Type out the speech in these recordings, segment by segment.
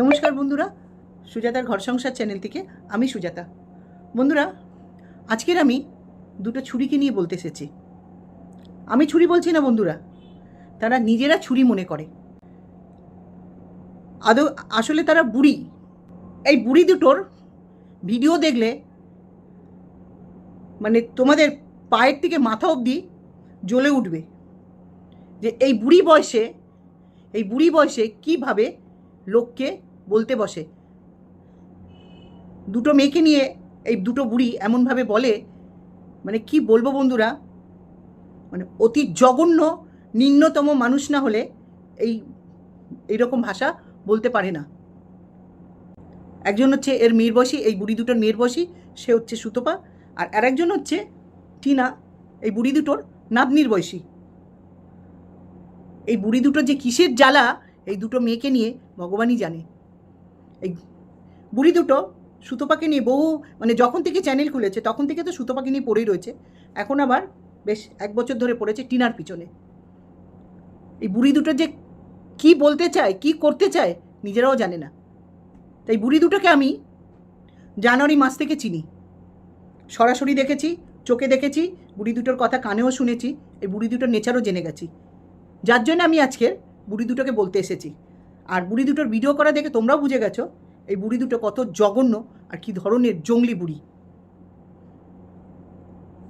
নমস্কার বন্ধুরা, সুজাতার ঘর সংসার চ্যানেল থেকে আমি সুজাতা। বন্ধুরা, আজকের আমি দুটো ছুরিকে নিয়ে বলতে এসেছি। আমি ছুরি বলছি না বন্ধুরা, তারা নিজেরা ছুরি মনে করে। আদৌ আসলে তারা বুড়ি। এই বুড়ি দুটোর ভিডিও দেখলে মানে তোমাদের পায়ের থেকে মাথা অবধি জ্বলে উঠবে যে এই বুড়ি বয়সে, এই বুড়ি বয়সে কীভাবে লোককে বলতে বসে। দুটো মেয়েকে নিয়ে এই দুটো বুড়ি এমনভাবে বলে মানে কি বলব বন্ধুরা? মানে অতি জঘন্য, নিম্নতম মানুষ না হলে এই, এইরকম ভাষা বলতে পারে না। একজন হচ্ছে এর মেয়ের বয়সী, এই বুড়ি দুটোর মেয়ের বয়সী, সে হচ্ছে সুতপা, আর আরেকজন হচ্ছে টিনা, এই বুড়ি দুটোর নাতনির বয়সী। এই বুড়ি দুটো যে কিসের জ্বালা, এই দুটো মেয়েকে নিয়ে ভগবানই জানে। বুড়ি দুটো সুতোপাকে নিয়ে বহু মানে যখন থেকে চ্যানেল খুলেছে, তখন থেকে তো সুতোপাকে নিয়ে পড়েই রয়েছে। এখন আবার বেশ এক বছর ধরে পড়েছে টিনার পিছনে। এই বুড়ি দুটো যে কি বলতে চায়, কি করতে চায়, নিজেরাও জানে না। তাই বুড়ি দুটোকে আমি জানুয়ারি মাস থেকে চিনি। সরাসরি দেখেছি, চোখে দেখেছি, বুড়ি দুটোর কথা কানেও শুনেছি, এই বুড়ি দুটোর নেচারও জেনে গেছি। যার জন্য আমি আজকের বুড়ি দুটোকে বলতে এসেছি। আর বুড়ি দুটোর ভিডিও করা দেখে তোমরাও বুঝে গেছো, এই বুড়ি দুটো কত জঘন্য আর কি ধরনের জঙ্গলি বুড়ি।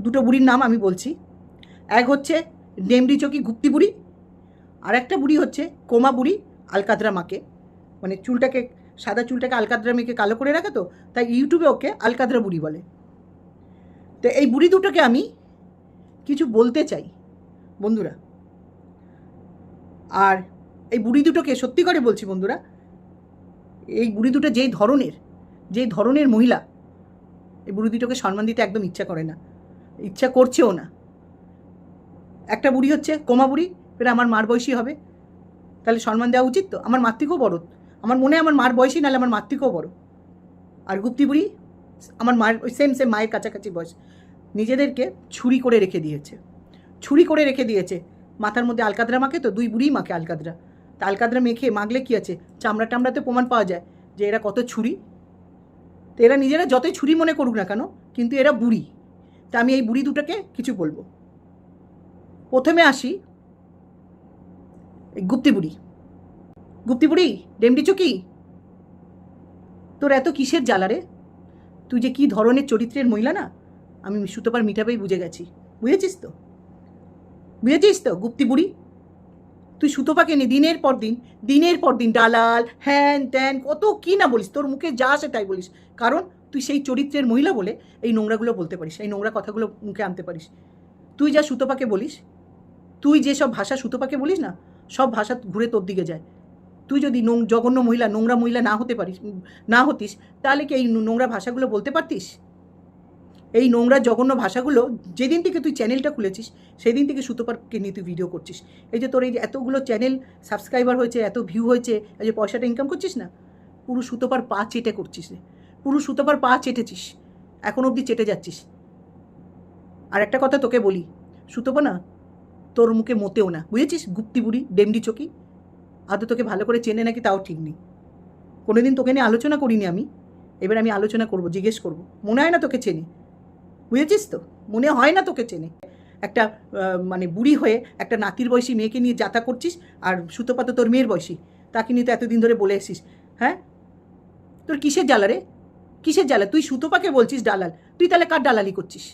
দুটো বুড়ির নাম আমি বলছি। এক হচ্ছে ডেমডি চকি গুপ্তি বুড়ি, আর একটা বুড়ি হচ্ছে কোমা বুড়ি আলকাদরা মাকে। মানে চুলটাকে, সাদা চুলটাকে আলকাদরা মেয়েকে কালো করে রাখে তো, তাই ইউটিউবে ওকে আলকাদরা বুড়ি বলে। তো এই বুড়ি দুটোকে আমি কিছু বলতে চাই, বন্ধুরা। আর এই বুড়ি দুটোকে সত্যি করে বলছি বন্ধুরা, এই বুড়ি দুটো যেই ধরনের যেই ধরনের মহিলা, এই বুড়ি দুটোকে সম্মান দিতে একদম ইচ্ছা করে না, ইচ্ছা করছেও না। একটা বুড়ি হচ্ছে কোমা বুড়ি, এবার আমার মার বয়সী হবে, তাহলে সম্মান দেওয়া উচিত তো? আমার মাতৃকেও বড়, আমার মনে আমার মার বয়সী, নাহলে আমার মাতৃকেও বড়। আর গুপ্তি বুড়ি, আমার মায়ের সেম সেম মায়ের কাছাকাছি বয়স, নিজেদেরকে ছুরি করে রেখে দিয়েছে, ছুরি করে রেখে দিয়েছে। মাথার মধ্যে আলকাদরা মাকে তো, দুই বুড়িই মাকে আলকাদরা। তা আলকাদরা মেখে মাগলে কী আছে? চামড়া টামড়াতে প্রমাণ পাওয়া যায় যে এরা কত ছুরি। তো এরা নিজেরা যতই ছুরি মনে করুক না কেন, কিন্তু এরা বুড়ি। তা আমি এই বুড়ি দুটোকে কিছু বলব। প্রথমে আসি এই গুপ্তি বুড়ি। গুপ্তি বুড়ি, ডেমডি চকি? তোর এত কিসের জ্বালা রে? তুই যে কী ধরনের চরিত্রের মহিলা না? আমি সুতোপার মিঠাবেই বুঝে গেছি। বুঝেছিস তো? বুঝেছিস তো, গুপ্তি বুড়ি? তুই সুতোপাকে নি দিনের পর দিন, দিনের পর দিন ডালাল হ্যান ত্যান, কত কী না বলিস, তোর মুখে যা আসে তাই বলিস। কারণ তুই সেই চরিত্রের মহিলা বলে এই নোংরাগুলো বলতে পারিস এই নোংরা কথাগুলো মুখে আনতে পারিস। তুই যা সুতোপাকে বলিস, তুই যেসব ভাষা সুতোপাকে বলিস না, সব ভাষা ঘুরে তোর দিকে যায়। তুই যদি জঘন্য মহিলা, নোংরা মহিলা না হতে পারিস, না হতিস, তাহলে কি এই নোংরা ভাষাগুলো বলতে পারতিস? এই নোংরা জঘন্য ভাষাগুলো যেদিন থেকে তুই চ্যানেলটা খুলেছিস সেই দিন থেকে সুতোপারকে নিয়ে তুই ভিডিও করছিস। এই যে তোর এই এতগুলো চ্যানেল সাবস্ক্রাইবার হয়েছে, এত ভিউ হয়েছে, এই যে পয়সাটা ইনকাম করছিস না? পুরো সুতোপার পা চেটে করছিস রে। পুরো সুতোপার পা চেটেছিস। এখন অবধি চেটে যাচ্ছিস। আর একটা কথা তোকে বলি সুতোপা না তোর মুখে মোতেও না। বুঝেছিস? গুপ্তি বুড়ি, ডেমডি চকি। আদৌ তোকে ভালো করে চেনে নাকি তাও ঠিক নেই। কোনোদিন তোকে নিয়ে আলোচনা করিনি আমি। এবার আমি আলোচনা করব, জিজ্ঞেস করব। মনে হয় না তোকে চেনে। বুঝেছিস তো? মনে হয় না তোকে চেনে। একটা মানে বুড়ি হয়ে একটা নাতির বয়সী মেয়েকে নিয়ে যাতা করছিস আর সুতোপাতো তোর মেয়ের বয়সী, তাকে নিয়ে তো এতদিন ধরে বলে এসিস হ্যাঁ? তোর কিসের জ্বালা রে? কিসের জ্বালা? তুই সুতোপাকে বলছিস দালাল। তুই তাহলে কার দালালি করছিস?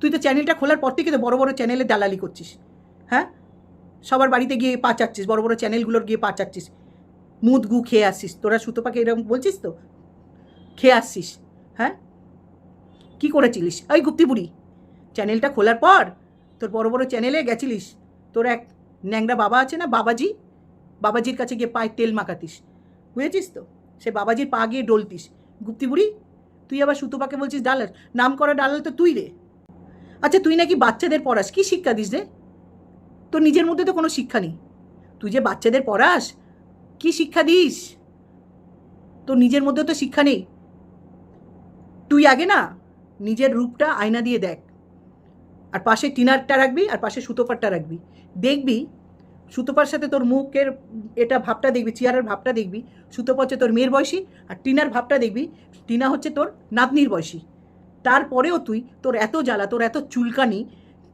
তুই তো চ্যানেলটা খোলার পর থেকে তো বড় বড় চ্যানেলে দালালি করছিস হ্যাঁ? সবার বাড়িতে গিয়ে পা চাচ্ছিস বড় বড় চ্যানেলগুলোর গিয়ে পা চাচ্ছিস মুদ গু খেয়ে আসছিস। তোরা সুতোপাকে এরকম বলছিস তো? খেয়ে আসছিস হ্যাঁ? কি করেছিলিস? ওই গুপ্তি বুড়ি, চ্যানেলটা খোলার পর তোর বড় বড় চ্যানেলে গেছিলিস। তোর এক ন্যাংরা বাবা আছে না, বাবাজি? বাবাজির কাছে গিয়ে পায়ে তেল মাখাতিস। বুঝেছিস তো? সে বাবাজির পা গিয়ে ডলতিস। গুপ্তি বুড়ি, তুই আবার সুতোপাকে বলছিস ডালার? নাম করা ডালাল তো তুই রে। আচ্ছা তুই নাকি বাচ্চাদের পড়াস, কি শিক্ষা দিস রে? তোর নিজের মধ্যে তো কোনো শিক্ষা নেই। তুই যে বাচ্চাদের পড়াস, কি শিক্ষা দিস? তোর নিজের মধ্যে তো শিক্ষা নেই। তুই আগে না নিজের রূপটা আয়না দিয়ে দেখ। আর পাশে টিনারটা রাখবি, আর পাশে সুতোপারটা রাখবি। দেখবি, সুতোপার সাথে তোর মুখের এটা ভাবটা দেখবি চেয়ারের ভাবটা দেখবি, সুতোপা হচ্ছে তোর মেয়ের বয়সী, আর টিনার ভাবটা দেখবি, টিনা হচ্ছে তোর নাতনির বয়সী। তারপরেও তুই তোর এত জ্বালা, তোর এত চুলকানি,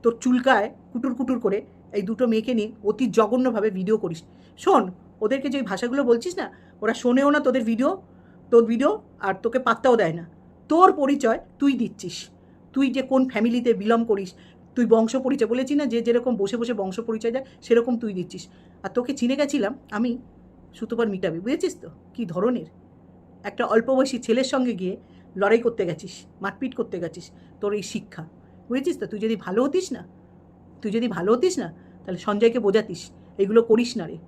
তোর চুলকায় কুটুর কুটুর করে এই দুটো মেয়েকে নিয়ে অতি জঘন্যভাবে ভিডিও করিস। শোন, ওদেরকে যে ভাষাগুলো বলছিস না, ওরা শোনেও না তোদের ভিডিও তোর ভিডিও আর তোকে পাত্তাও দেয় না। তোর পরিচয় তুই দিচ্ছিস। তুই যে কোন ফ্যামিলিতে বিলং করিস, তুই বংশ পরিচয়, বলেছি না যে যেরকম বসে বসে বংশ পরিচয় দেয় সেরকম তুই দিচ্ছিস। আর তোকে চিনে গেছিলাম আমি সুতোপার মিটাবে, বুঝেছিস তো? কী ধরনের? একটা অল্প বয়সী ছেলের সঙ্গে গিয়ে লড়াই করতে গেছিস, মারপিট করতে গেছিস, তোর এই শিক্ষা, বুঝেছিস তো? তুই যদি ভালো হতিস না, তুই যদি ভালো হতিস না, তাহলে সঞ্জয়কে বোঝাতিস, এগুলো করিস না রে,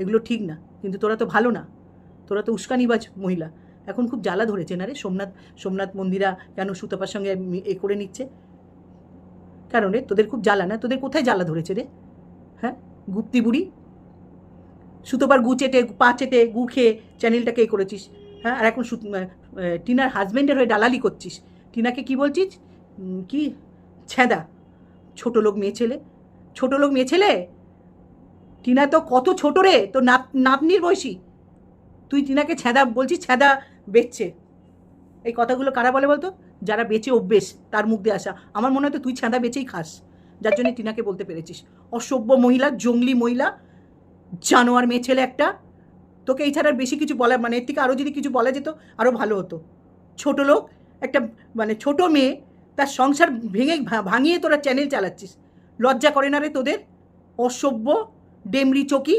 এগুলো ঠিক না, কিন্তু তোরা তো ভালো না, তোরা তো উস্কানিবাজ মহিলা এখন খুব জ্বালা ধরেছে, না রে? সোমনাথ সোমনাথ মন্দিরা কেন সুতপার সঙ্গে এ করে নিচ্ছে? কারণ রে? তোদের খুব জ্বালা, না? তোদের কোথায় জ্বালা ধরেছে রে? হ্যাঁ? গুপ্তি বুড়ি? সুতোপার গু চেটে, পা চেটে, গু খেয়ে চ্যানেলটাকে এ করেছিস হ্যাঁ? আর এখন টিনার হাজব্যান্ডের হয়ে দালালি করছিস। টিনাকে কি বলছিস? কি? ছেদা। ছোট লোক মেয়ে ছেলে। ছোট লোক মেয়ে ছেলে? টিনা তো কত ছোট রে? তো নাত, নাতনির বয়সী। তুই টিনাকে ছেদা বলছিস? ছেদা বেচছে। এই কথাগুলো কারা বলে বলতো? যারা বেচে অভ্যেস, তার মুখ দিয়ে আসা। আমার মনে হয় তো তুই ছাঁদা বেচেই খাস, যার জন্য টিনাকে বলতে পেরেছিস। অসভ্য মহিলা, জঙ্গলি মহিলা, জানোয়ার মেয়ে ছেলে একটা। তোকে এই ছাড়া বেশি কিছু বলা মানে এর থেকে আরও যদি কিছু বলা যেত আরও ভালো হতো। ছোট লোক, একটা মানে ছোট মেয়ে, তার সংসার ভেঙে ভাঙিয়ে তোরা চ্যানেল চালাচ্ছিস। লজ্জা করে না রে তোদের? অসভ্য, ডেমরি চকি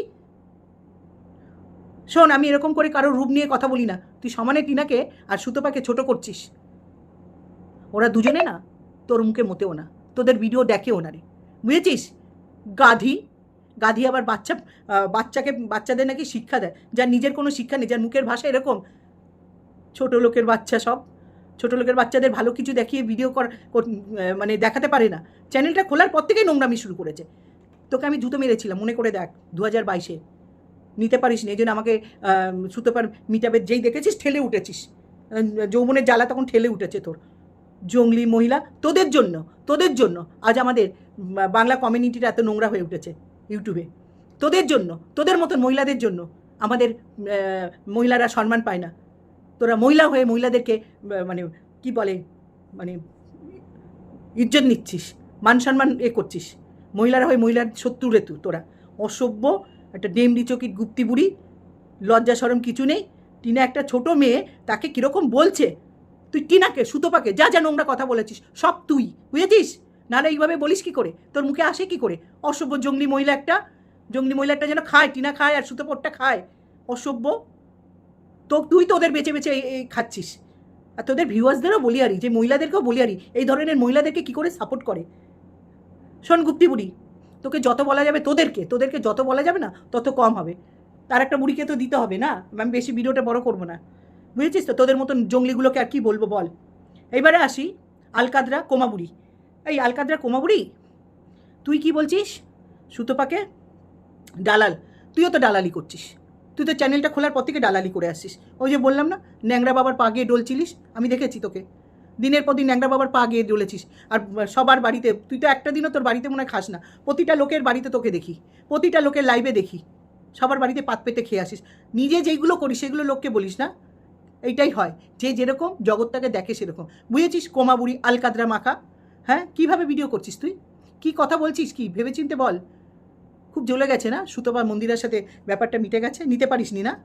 শোন, আমি এরকম করে কারোর রূপ নিয়ে কথা বলি না। তুই সমানে টিনাকে আর সুতোপাকে ছোট করছিস। ওরা দুজনে না, তোর মুখে মতেও না। তোদের ভিডিও দেখেও না রে। বুঝেছিস? গাধি। গাধি আবার বাচ্চা বাচ্চাকে, বাচ্চাদের নাকি শিক্ষা দেয়। যার নিজের কোনো শিক্ষা নেই, যার মুখের ভাষা এরকম। ছোট লোকের বাচ্চা সব। ছোট লোকের বাচ্চাদের ভালো কিছু দেখিয়ে ভিডিও কর, কর- মানে দেখাতে পারে না। চ্যানেলটা খোলার পর থেকেই নোংরামি শুরু করেছে। তোকে আমি জুতো মেরেছিলাম, মনে করে দেখ, দু হাজার বাইশে। নিতে পারিস না, এই জন্য আমাকে সুতোপার মিটাবের যেই দেখেছিস ঠেলে উঠেছিস। যৌবনের জ্বালা তখন ঠেলে উঠেছে তোর। জঙ্গলি মহিলা, তোদের জন্য তোদের জন্য আজ আমাদের বাংলা কমিউনিটিটা এত নোংরা হয়ে উঠেছে ইউটিউবে তোদের জন্য, তোদের মতন মহিলাদের জন্য আমাদের মহিলারা সম্মান পায় না। তোরা মহিলা হয়ে মহিলাদেরকে মানে কি বলে মানে ইজ্জত নিচ্ছিস, মান সম্মান এ করছিস। মহিলারা হয়ে মহিলার শত্রু রেতু তোরা। অসভ্য একটা ডেমডি চকির গুপ্তি বুড়ি, লজ্জা সরম কিছু নেই। টিনা একটা ছোট মেয়ে, তাকে কীরকম বলছে? তুই টিনাকে, সুতোপাকে, যা যা নোংরা কথা বলেছিস, সব তুই, বুঝেছিস? নাহলে এইভাবে বলিস কি করে? তোর মুখে আসে কি করে? অসভ্য জঙ্গলি মহিলা একটা, জঙ্গলি মহিলা একটা যেন খায়, টিনা খায় আর সুতোপরটা খায়। অসভ্য। তো তুই তোদের বেছে বেছে এই খাচ্ছিস। আর তোদের ভিউয়ার্সদেরও বলি আরি যে মহিলাদেরকেও বলি আরি এই ধরনের মহিলাদেরকে কি করে সাপোর্ট করে? শোন গুপ্তি বুড়ি তোকে যত বলা যাবে তোদেরকে তোদেরকে যত বলা যাবে না, তত কম হবে। তার একটা বুড়িকে তো দিতে হবে না? আমি বেশি ভিডিওটা বড় করব না। বুঝেছিস তো? তোদের মতন জঙ্গলিগুলোকে আর কি বলব বল? এইবারে আসি আলকাদরা কোমাবুড়ি এই আলকাদরা কোমাবুড়ি তুই কি বলছিস? সুতোপাকে? দালাল। তুইও তো দালালি করছিস। তুই তো চ্যানেলটা খোলার পর থেকে দালালি করে আসছিস। ওই যে বললাম না, ন্যাংরা বাবার পা গিয়ে ডলছিলিস? আমি দেখেছি তোকে। দিনের পর দিন ন্যাংরা বাবার পা গিয়ে ডলেছিস আর সবার বাড়িতে, তুই তো একটা দিনও তোর বাড়িতে মনে খাস না। প্রতিটা লোকের বাড়িতে তোকে দেখি। প্রতিটা লোকের লাইভে দেখি। সবার বাড়িতে পাত পেতে খেয়ে আসিস। নিজে যেইগুলো করিস, সেগুলো লোককে বলিস না। এইটাই হয়। যে যেরকম জগৎটাকে দেখে সেরকম। বুঝেছিস কোমাবুড়ি আলকাদরা মাখা? হ্যাঁ? কীভাবে ভিডিও করছিস তুই? কি কথা বলছিস কি? ভেবেচিন্তে বল। খুব জ্বলে গেছে না? সুতপা মন্দিরের সাথে ব্যাপারটা মিটে গেছে? নিতে পারিস নি না?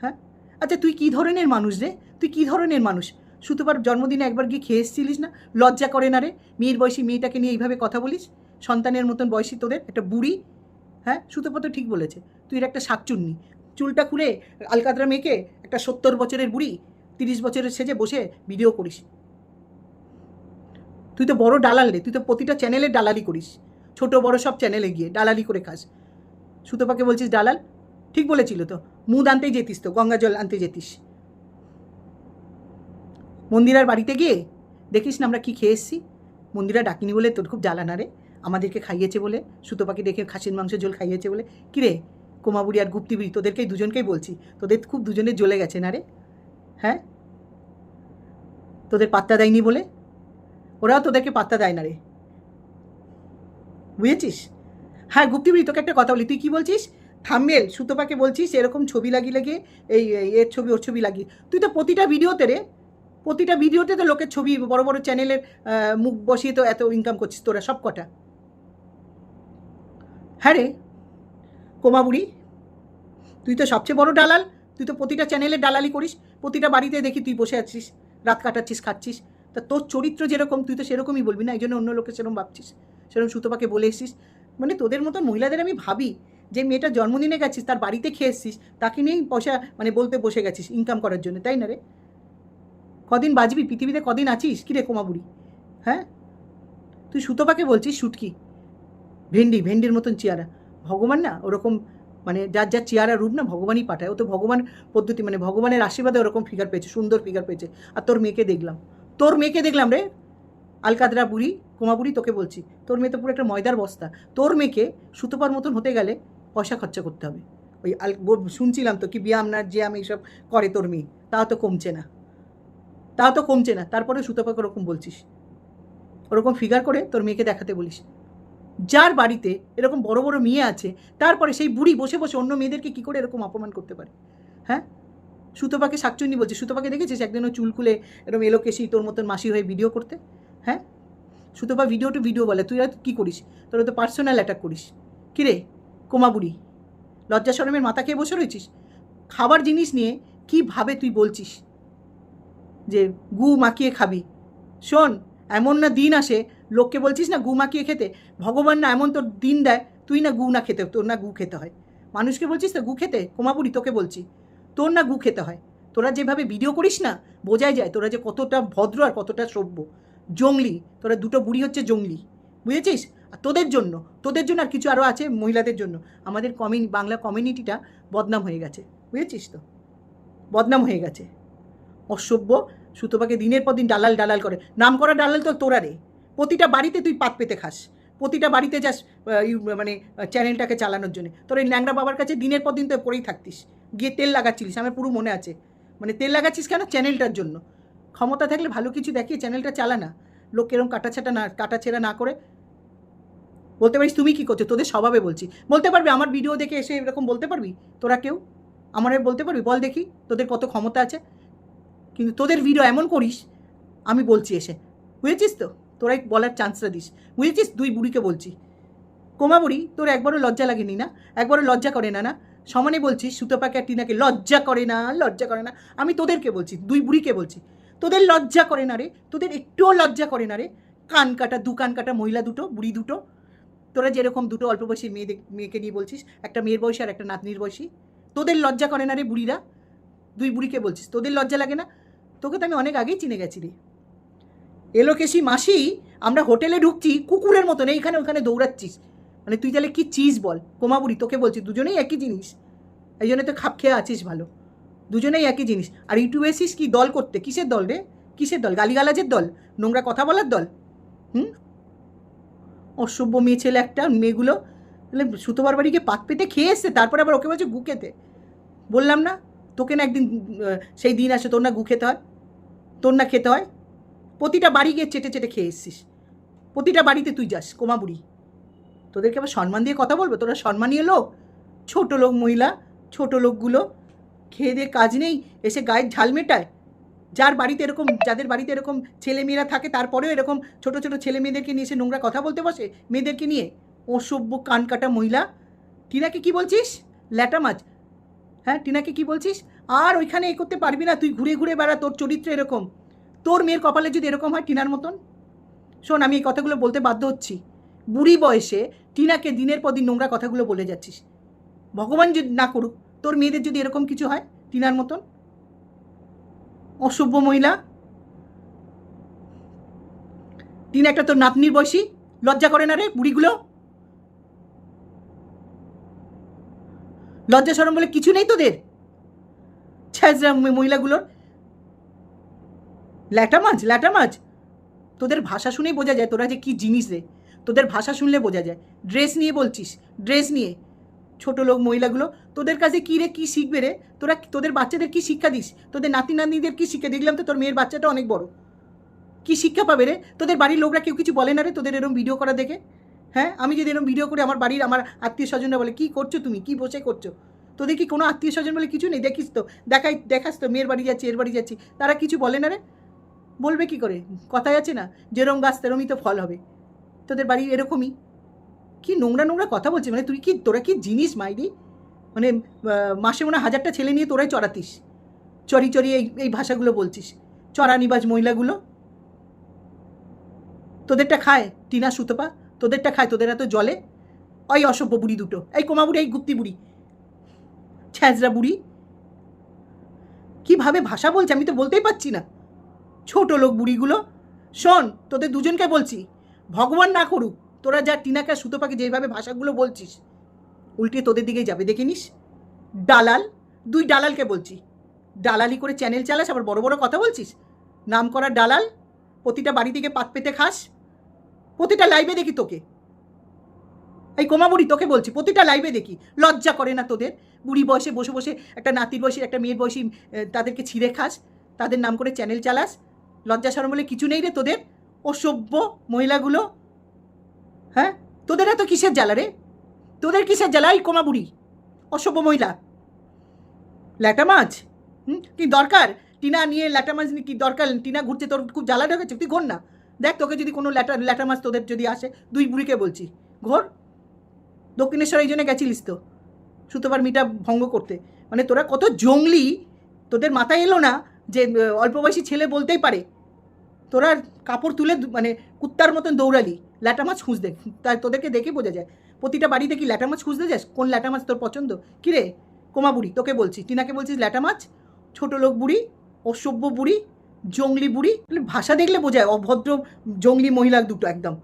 হ্যাঁ? আচ্ছা তুই কী ধরনের মানুষ রে? তুই কী ধরনের মানুষ? সুতপার জন্মদিনে একবার গিয়ে খেয়ে এসেছিলিস না? লজ্জা করে না রে। মেয়ের বয়সী মেয়েটাকে নিয়ে এইভাবে কথা বলিস? সন্তানের মতন বয়সী তোদের? একটা বুড়ি? হ্যাঁ? সুতপা তো ঠিক বলেছে। তুই এর একটা শাকচুন্নি। চুলটা খুলে আলকাতরা মেয়েকে একটা সত্তর বছরের বুড়ি, তিরিশ বছরের সেজে বসে ভিডিও করিস। তুই তো বড় ডালাল রে। তুই তো প্রতিটা চ্যানেলে ডালালি করিস। ছোট বড় সব চ্যানেলে গিয়ে ডালালি করে খাস। সুতপাকে বলছিস, ডালাল, ঠিক বলেছিল তো। মুদ আনতেই যেতিস তো গঙ্গা জল আনতে যেতিস। মন্দিরার বাড়িতে গিয়ে দেখিস না আমরা কী খেয়ে এসছি। মন্দিরা ডাকিনি বলে তোর খুব জ্বালা না রে। আমাদেরকে খাইয়েছে বলে সুতোপাকে দেখে খাসির মাংস ঝোল খাইয়েছে বলে। কিরে কোমাবুড়ি আর গুপ্তিবুড়ি তোদেরকেই দুজনকেই বলছি। তোদের খুব দুজনে জ্বলে গেছে না রে? হ্যাঁ? তোদের পাত্তা দেয়নি বলে? ওরাও তোদেরকে পাত্তা দেয় না রে। বুঝেছিস? হ্যাঁ গুপ্তিবুড়ি তোকে একটা কথা বলি। তুই কি বলছিস? থাম্বেল সুতোপাকে বলছিস, এরকম ছবি লাগিয়ে, এই, এই- এর ছবি, ওর ছবি লাগিয়ে। তুই তো প্রতিটা ভিডিওতে রে প্রতিটা ভিডিওতে তো লোকের ছবি, বড় বড় চ্যানেলের মুখ বসিয়ে তো এত ইনকাম করছিস তোরা, সব কটা। হ্যাঁ রে কোমাবুড়ি তুই তো সবচেয়ে বড় দালাল, তুই তো প্রতিটা চ্যানেলে দালালি করিস, প্রতিটা বাড়িতে দেখি তুই বসে আছিস, রাত কাটাচ্ছিস, খাচ্ছিস। তা তোর চরিত্র যেরকম, তুই তো সেরকমই বলবি না এই জন্য অন্য লোকে সেরকম ভাবছিস, সেরকম সুতোপাকে বলে এসছিস। মানে তোদের মতন মহিলাদের আমি ভাবি, যে মেয়েটা জন্মদিনে গেছিস, তার বাড়িতে খেয়ে এসছিস, তাকে নিয়েই পয়সা মানে বলতে বসে গেছিস ইনকাম করার জন্য, তাই না রে? কদিন বাজবি? পৃথিবীতে কদিন আছিস? কী রে কোমাবুড়ি হ্যাঁ? তুই সুতোপাকে বলছিস সুটকি? ভেন্ডি, ভেন্ডির মতন চেয়ারা ভগবান না ওরকম মানে যার যার চেয়ারা রূপ না ভগবানই পাঠায়। ও তো ভগবান পদ্ধতি মানে ভগবানের আশীর্বাদে ওরকম ফিগার পেয়েছে, সুন্দর ফিগার পেয়েছে। আর তোর মেয়েকে দেখলাম। তোর মেয়েকে দেখলাম রে? আলকাদরা বুড়ি, কোমা বুড়ি তোকে বলছি। তোর মেয়ে তো পুরো একটা ময়দার বস্তা। তোর মেয়েকে সুতোপার মতন হতে গেলে পয়সা খরচা করতে হবে। ওই আল শুনছিলাম তো কি ব্যায়াম না জ্যাম এইসব করে তোর মেয়ে। তাও তো কমছে না। তাও তো কমছে না। তারপরে সুতোপাকে ওরকম বলছিস? ওরকম ফিগার করে তোর মেয়েকে দেখাতে বলিস। যার বাড়িতে এরকম বড় বড় মেয়ে আছে, তারপরে সেই বুড়ি বসে বসে অন্য মেয়েদেরকে কী করে এরকম অপমান করতে পারে? হ্যাঁ? সুতোপাকে শাকচুন্নি বলছে সুতোপাকে দেখেছিস একদিন ও চুল খুলে এরকম এলোকেশি তোর মতন মাসি হয়ে ভিডিও করতে? হ্যাঁ? সুতোপা ভিডিও টু ভিডিও বলে, তুই আর কী করিস? তোরা তো পার্সোনাল অ্যাটাক করিস। কিরে কোমা বুড়ি? লজ্জা শরমের মাথা খেয়ে বসে রয়েছিস? খাবার জিনিস নিয়ে কীভাবে তুই বলছিস? যে গু মাখিয়ে খাবি। শোন, এমন না দিন আসে, লোককে বলছিস না গু মাখিয়ে খেতে? ভগবান না এমন তোর দিন দেয়, তুই না গু না খেতে, তোর না গু খেতে হয়। মানুষকে বলছিস তো গু খেতে? কোমাবুড়ি তোকে বলছি। তোর না গু খেতে হয়। তোরা যেভাবে ভিডিও করিস না, বোঝাই যায় তোরা যে কতটা ভদ্র আর কতটা সভ্য। জঙ্গলি, তোরা দুটো বুড়ি হচ্ছে জঙ্গলি। বুঝেছিস? আর তোদের জন্য তোদের জন্য আর কিছু আরও আছে মহিলাদের জন্য। আমাদের কমিউনি বাংলা কমিউনিটিটা বদনাম হয়ে গেছে। বুঝেছিস তো? বদনাম হয়ে গেছে। অসভ্য সুতোপাকে দিনের পর দিন ডালাল ডালাল করে। নাম করা ডালাল তো তোরা রে। প্রতিটা বাড়িতে তুই পাত পেতে খাস। প্রতিটা বাড়িতে যাস মানে চ্যানেলটাকে চালানোর জন্য। তোর এই ল্যাংড়া বাবার কাছে দিনের পর দিন তো পড়েই থাকতিস। গিয়ে তেল লাগাচ্ছিলিস, আমার পুরো মনে আছে। মানে তেল লাগাচ্ছিস কেন? চ্যানেলটার জন্য। ক্ষমতা থাকলে ভালো কিছু দেখিয়ে চ্যানেলটা চালা না। লোক এরকম কাটাছাটা না, কাটাছেড়া না করে। বলতে পারিস, তুমি কি করছ? তোদের স্বভাবে বলছি। বলতে পারবি, আমার ভিডিও দেখে এসে এরকম বলতে পারবি? তোরা কেউ? আমার বলতে পারবি? বল দেখি, তোদের কত ক্ষমতা আছে? কিন্তু তোদের ভিডিও এমন করিস, আমি বলছি এসে। বুঝেছিস তো? তোরাই বলার চান্সটা দিস। বুঝেছিস? দুই বুড়িকে বলছি। কোমা বুড়ি, তোর একবারও লজ্জা লাগেনি না? একবারও লজ্জা করে না না? সমানে বলছিস সুতোপাকে আর টিনাকে লজ্জা করে না, লজ্জা করে না। আমি তোদেরকে বলছি, দুই বুড়িকে বলছি, তোদের লজ্জা করে না রে? তোদের একটুও লজ্জা করে না রে? কান কাটা, দু কান কাটা মহিলা দুটো, বুড়ি দুটো? তোরা যেরকম দুটো অল্প বয়সী মেয়ে মেয়েকে নিয়ে বলছিস, একটা মেয়ের বয়সী আর একটা নাতনির বয়সী? তোদের লজ্জা করে না রে বুড়িরা? দুই বুড়িকে বলছিস, তোদের লজ্জা লাগে না? তোকে তো আমি অনেক আগেই চিনে গেছি রে এলোকেশি মাসি, আমরা হোটেলে ঢুকছি, কুকুরের মতন, এইখানে ওখানে দৌড়াচ্ছিস। মানে তুই তাহলে কি চিজ বল? কোমাবুড়ি তোকে বলছি, দুজনেই একই জিনিস। এই জন্য তো খাপ খেয়ে আছিস ভালো। দুজনেই একই জিনিস। আর ইউটিউবে এসিস কি দল করতে? কিসের দল রে? কিসের দল? গালিগালাজের দল? নোংরা কথা বলার দল? হুম? অসভ্য মেয়ে ছেলে একটা, মেয়েগুলো, তাহলে সুতোবার বাড়িকে পাত পেতে খেয়ে এসছে, তারপরে আবার ওকে বলছে গু খেতে। বললাম না, তোকে না একদিন সেই দিন আসে, তোর না গু খেতে হয়। তোর না খেতে হয়? প্রতিটা বাড়ি গিয়ে চেটে চেটে খেয়ে এসছিস। প্রতিটা বাড়িতে তুই যাস কোমাবুড়ি তোদেরকে আবার সম্মান দিয়ে কথা বলব? তোরা সম্মানীয় লোক? ছোট লোক মহিলা, ছোট লোকগুলো। খেয়ে দিয়ে কাজ নেই, এসে গায়ের ঝাল মেটায়। যার বাড়িতে এরকম, যাদের বাড়িতে এরকম ছেলেমেয়েরা থাকে, তারপরেও এরকম ছোট ছোট ছেলে মেয়েদেরকে নিয়ে এসে নোংরা কথা বলতে বসে, মেয়েদেরকে নিয়ে? অসভ্য কান কাটা মহিলা। টিনাকে কি বলছিস? ল্যাটা মাছ। হ্যাঁ টিনাকে কি বলছিস? আর ওইখানে এ করতে পারবি না, তুই ঘুরে ঘুরে বেড়া, তোর চরিত্র এরকম। তোর মেয়ের কপালে যদি এরকম হয় টিনার মতন? শোন, আমি এই কথাগুলো বলতে বাধ্য হচ্ছি। বুড়ি বয়সে টিনাকে দিনের পর দিন নোংরা কথাগুলো বলে যাচ্ছিস। ভগবান যদি না করুক, তোর মেয়েদের যদি এরকম কিছু হয় টিনার মতন? অসভ্য মহিলা। টিনা একটা তোর নাতনির বয়সী। লজ্জা করে না রে বুড়িগুলো? লজ্জা সরম বলে কিছু নেই তোদের? মহিলাগুলোর? ল্যাটা মাছ ল্যাটা মাছ। তোদের ভাষা শুনেই বোঝা যায় তোরা যে কি জিনিস রে। তোদের ভাষা শুনলে বোঝা যায়। ড্রেস নিয়ে বলছিস, ড্রেস নিয়ে। ছোট লোক, মহিলাগুলো, তোদের কাছে কী রে, কী শিখবে রে? তোরা তোদের বাচ্চাদের কি শিক্ষা দিস? তোদের নাতি নাতনিদের কি শিক্ষা? দেখলাম তো তোর মেয়ের বাচ্চাটা অনেক বড়। কি শিক্ষা পাবে রে? তোদের বাড়ির লোকরা কেউ কিছু বলে না রে তোদের এরকম ভিডিও করা দেখে? হ্যাঁ? আমি যদি এরকম ভিডিও করে আমার বাড়ির আমার আত্মীয় স্বজনরা বলে, কী করছ তুমি? কি বসে করছ? তোদের কি কোনো আত্মীয় স্বজন বলে কিছু নেই? দেখিস তো, দেখাই, দেখাস তো, মেয়ের বাড়ি যাচ্ছি, এর বাড়ি যাচ্ছি। তারা কিছু বলে না রে? বলবে কি করে? কথায় আছে না যেরম গাছ তেরমই তো ফল হবে। তোদের বাড়ি এরকমই। কি নোংরা নোংরা কথা বলছিস মানে তুই কি, তোরা কি জিনিস মাইরি? মানে মাসে মনে হাজারটা ছেলে নিয়ে তোরাই চড়াতিস। চরি চরি এই এই ভাষাগুলো বলছিস। চড়ানিবাজ মহিলাগুলো। তোদেরটা খায় টিনা সুতপা, তোদেরটা খায় তোদের এত জলে। ওই অসভ্য বুড়ি দুটো, এই কোমা বুড়ি, এই গুপ্তি বুড়ি। ছ্যাঁচড়া বুড়ি। কীভাবে ভাষা বলছে আমি তো বলতেই পারছি না। ছোট লোক বুড়িগুলো, শোন, তোদের দুজনকে বলছি, ভগবান না করুক, তোরা যা টিনাকে সুতো সুতোপাকে যেভাবে ভাষাগুলো বলছিস, উল্টে তোদের দিকেই যাবে দেখে নিস দালাল দুই দালালকে বলছি। দালালি করে চ্যানেল চালাস, আবার বড় বড় কথা বলছিস? নাম করা দালাল প্রতিটা বাড়ি থেকে পাত পেতে খাস, প্রতিটা লাইভে দেখি তোকে। এই কোমা বুড়ি, তোকে বলছি, প্রতিটা লাইভে দেখি, লজ্জা করে না তোদের? বুড়ি বয়সে বসে বসে একটা নাতির বয়সী, একটা মেয়ের বয়সী তাদেরকে ছিঁড়ে খাস, তাদের নাম করে চ্যানেল চালাস, লজ্জা সরম বলে কিছু নেই রে তোদের, অসভ্য মহিলাগুলো। হ্যাঁ? তোদের এত কিসের জ্বালা রে? তোদের কিসের জ্বালা? এই কোমা বুড়ি, অসভ্য মহিলা। ল্যাটা মাছ? হুম? কি দরকার? টিনা নিয়ে ল্যাটা মাছ নিয়ে কি দরকার? টিনা ঘুরছে, তোর খুব জ্বালা ঢোকেছে, তুই ঘোর না। দেখ, তোকে যদি কোনো ল্যাটা ল্যাটা মাছ তোদের যদি আসে, দুই বুড়িকে বলছি, ঘোর। দক্ষিণেশ্বর এই জন্য গেছিলিস তো। সুতোবার মিটা ভঙ্গ করতে। মানে তোরা কত জঙ্গলি, তোদের মাথায় এলো না যে অল্প বয়সী ছেলে বলতেই পারে। তোরা কাপড় তুলে মানে কুত্তার মতন দৌড়ালি, ল্যাটা মাছ খুঁজতে। তাই তোদেরকে দেখে বোঝা যায়। প্রতিটা বাড়িতে কি ল্যাটা মাছ খুঁজতে যাস? কোন ল্যাটা মাছ তোর পছন্দ? কী রে? কোমা বুড়ি, তোকে বলছি। টিনাকে বলছিস ল্যাটা মাছ? ছোটো লোক বুড়ি, অসভ্য বুড়ি, জঙ্গলি বুড়ি। ভাষা দেখলে বোঝায় অভদ্র জঙ্গলি মহিলা দুটো একদম।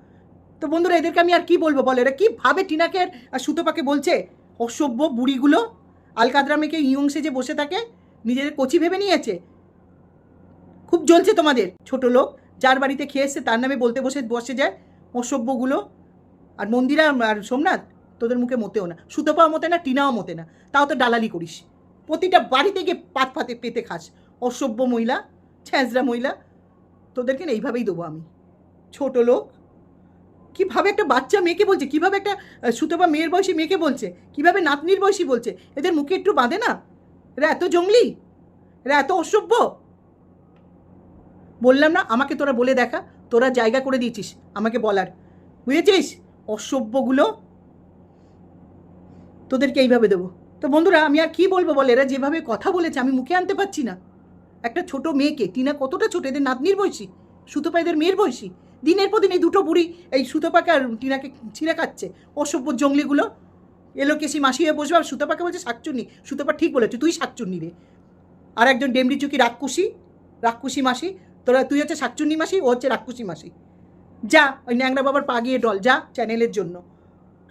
তো বন্ধুরা, এদেরকে আমি আর কি বলব বলো? এরা কি ভাবে টিনাকে আর সুতোপাকে বলছে? অসভ্য বুড়িগুলো আলকাদরা মেয়েকে ইয়ং সেজে বসে থাকে, নিজেদের কচি ভেবে নিয়েছে? খুব জ্বলছে তোমাদের, ছোট লোক, যার বাড়িতে খেয়ে এসছে, তার নামে বলতে বসে বসে যায় অসভ্যগুলো। আর মন্দিরা আর সোমনাথ, তোদের মুখে মতেও না। সুতোপাও মতে না, টিনাও মতে না। তাও তো দালালি করিস। প্রতিটা বাড়িতে গিয়ে পাত পাতে পেতে খাস। অসভ্য মহিলা, ছ্যাঁচড়া মহিলা, তোদেরকে এইভাবেই দেবো আমি। ছোট লোক কীভাবে একটা বাচ্চা মেয়েকে বলছে? কীভাবে একটা সুতপা মেয়ের বয়সী মেয়েকে বলছে? কীভাবে নাতনির বয়সী বলছে? এদের মুখে একটু বাঁধে না? এরা এত জঙ্গলি? এরা এত অসভ্য? বললাম না, আমাকে তোরা বলে দেখা, তোরা জায়গা করে দিয়েছিস, আমাকে বলার। বুঝেছিস? অসভ্যগুলো। তোদেরকে এইভাবে দেবো। তো বন্ধুরা, আমি আর কি বলব বলে, এরা যেভাবে কথা বলেছে, আমি মুখে আনতে পারছি না। একটা ছোট মেয়েকে, টিনা কতটা ছোট? এদের নাতনির বয়সী, সুতপা এদের মেয়ের বয়সী। দিনের পর দিন এই দুটো বুড়ি, এই সুতপাকে আর টিনাকে ছিঁড়ে খাচ্ছে, অসভ্য জঙ্গলিগুলো। এলো কেসি মাসি হয়ে বসবে, আর সুতপাকে বলছে, শাকচুন্নি, সুতপা ঠিক বলেছে, তুই শাকচুন্নি রে। আর একজন ডেমরি চুকি রাক্ষুসি রাক্ষুসি মাসি, তোরা, তুই হচ্ছে শাকচুন্নি মাসি, ও হচ্ছে রাক্ষুসি মাসি। যা, ওই ন্যাংরা বাবার পা গিয়ে ডল, যা চ্যানেলের জন্য।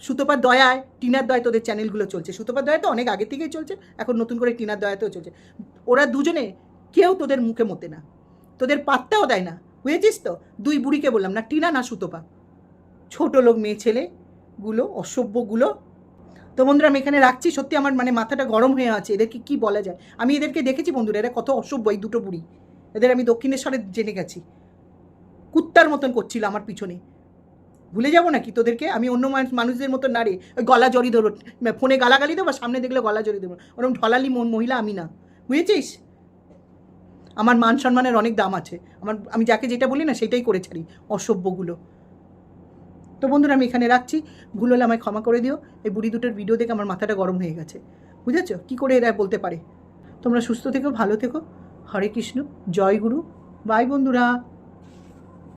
সুতোপার দয়ায়, টিনার দয়ায় তোদের চ্যানেলগুলো চলছে। সুতোপার দয়া তো অনেক আগে থেকেই চলছে, এখন নতুন করে টিনার দয়াতেও চলছে। ওরা দুজনে কেউ তোদের মুখে মতে না। তোদের পাত্তাও দেয় না। বুঝেছিস তো? দুই বুড়িকে বললাম, না, টিনা না সুতোপা। ছোট লোক মেয়ে ছেলেগুলো অসভ্যগুলো। তো বন্ধুরা, আমি এখানে রাখছি। সত্যি আমার মানে মাথাটা গরম হয়ে আছে। এদেরকে কি বলা যায়? আমি এদেরকে দেখেছি বন্ধুরা, এরা কত অসভ্য এই দুটো বুড়ি। এদের আমি দক্ষিণেশ্বরে জেনে গেছি। কুত্তার মতন করছিল আমার পিছনে। ভুলে যাব নাকি তোদেরকে? আমি অন্য মানুষদের মতো নাড়ে ওই গলা জড়ি ধরো। ফোনে গালাগালি দেবো সামনে দেখলে গলা জড়ি দেবো ওরকম ঢলালি মন- মহিলা আমি না। বুঝেছিস? আমার মান সম্মানের অনেক দাম আছে। আমার, আমি যাকে যেটা বলি না, সেটাই করে ছাড়ি অসভ্যগুলো। তো বন্ধুরা, আমি এখানে রাখছি। ভুল হলে আমায় ক্ষমা করে দিও। এই বুড়ি দুটোর ভিডিও দেখে আমার মাথাটা গরম হয়ে গেছে। বুঝেছ? কী করে এরা বলতে পারে? তোমরা সুস্থ থেকো, ভালো থেকো। হরে কৃষ্ণ। জয় গুরু। বাই বন্ধুরা।